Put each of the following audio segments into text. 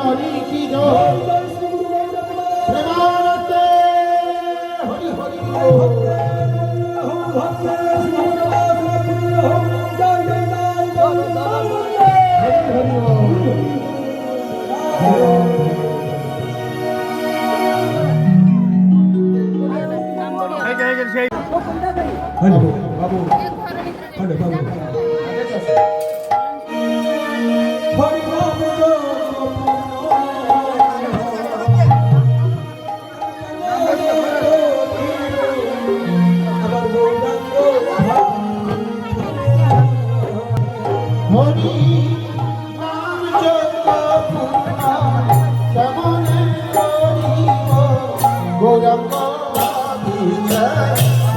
হরি কি জয় প্রেমানতে হরি হরি হ্যালো বাবু হ্যালো বাবু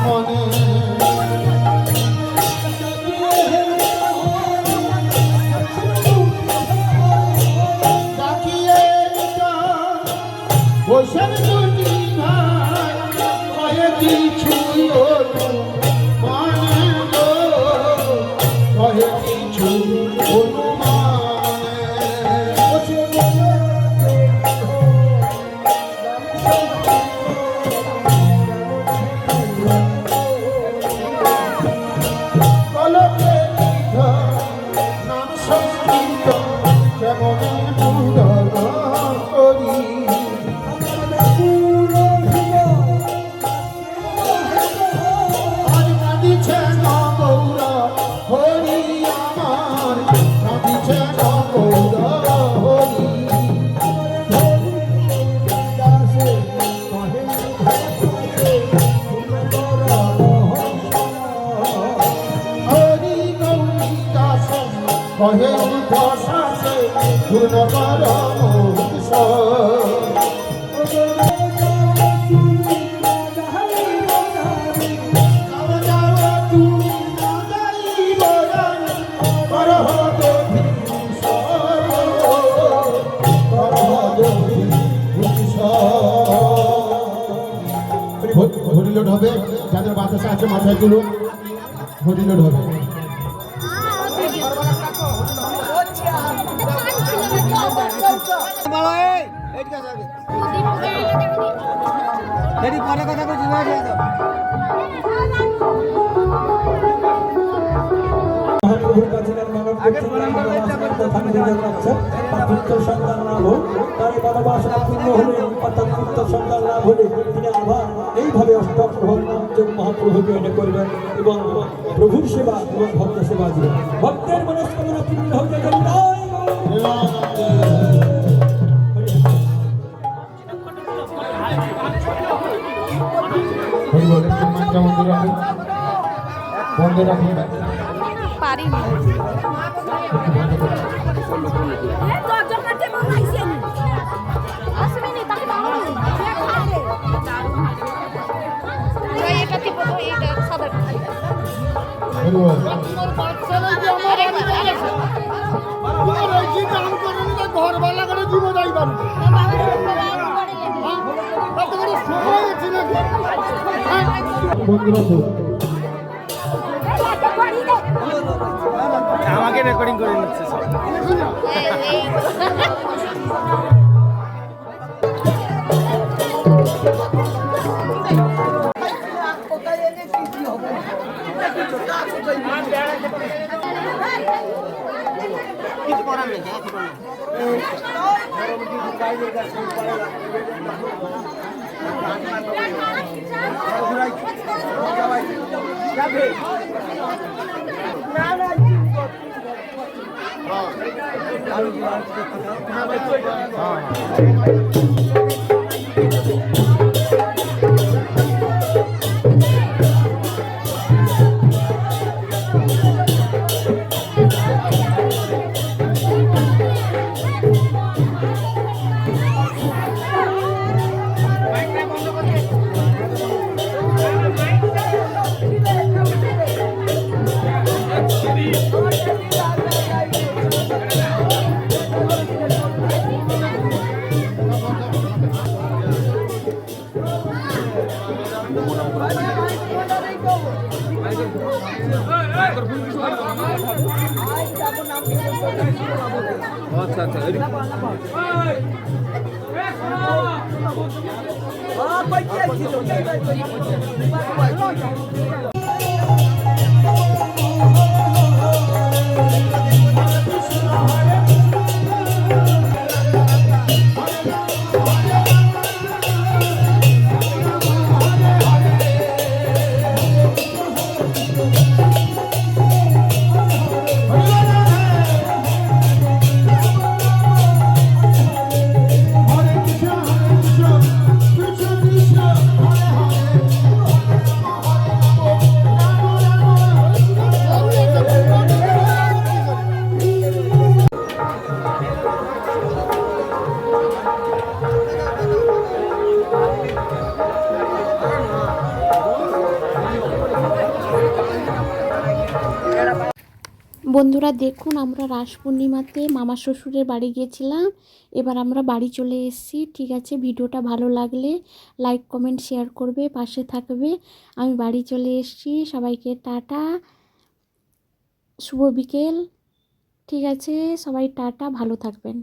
মনে হবে। যাদের বাতাসে আছে মাথায় তুলুন। হরিলোড হবে। কথা পুত্র সন্তান লাভ হোক তার এই ভালোবাসা পূর্ণ হলে অর্থাৎ পুত্র সন্তান লাভ হলে তিনি আবার এইভাবে অষ্টম যোগ মহাপ্রভুকে এনে করবেন এবং প্রভুর সেবা এবং ভক্ত সেবা দিবেন। ভক্তের মনস্কামনা পূর্ণ হতে বন্ধ রাখুন? বন্ধ রাখুন। পারি একটু বন্ধ করুন এটা কি বলব এটা সাদা হরিবল বন্ধ আমাকে রেকর্ডিং করে নিচ্ছে সব। হ্যাঁ, আচ্ছা আচ্ছা বন্ধুরা, দেখুন আমরা রাস পূর্ণিমাতে মামা শ্বশুরের বাড়ি গিয়েছিলাম। এবার আমরা বাড়ি চলে এসেছি। ঠিক আছে, ভিডিওটা ভালো লাগলে লাইক, কমেন্ট, শেয়ার করবে, পাশে থাকবে। আমি বাড়ি চলে এসেছি। সবাইকে টাটা। শুভ বিকেল। ঠিক আছে, সবাই টাটা, ভালো থাকবেন।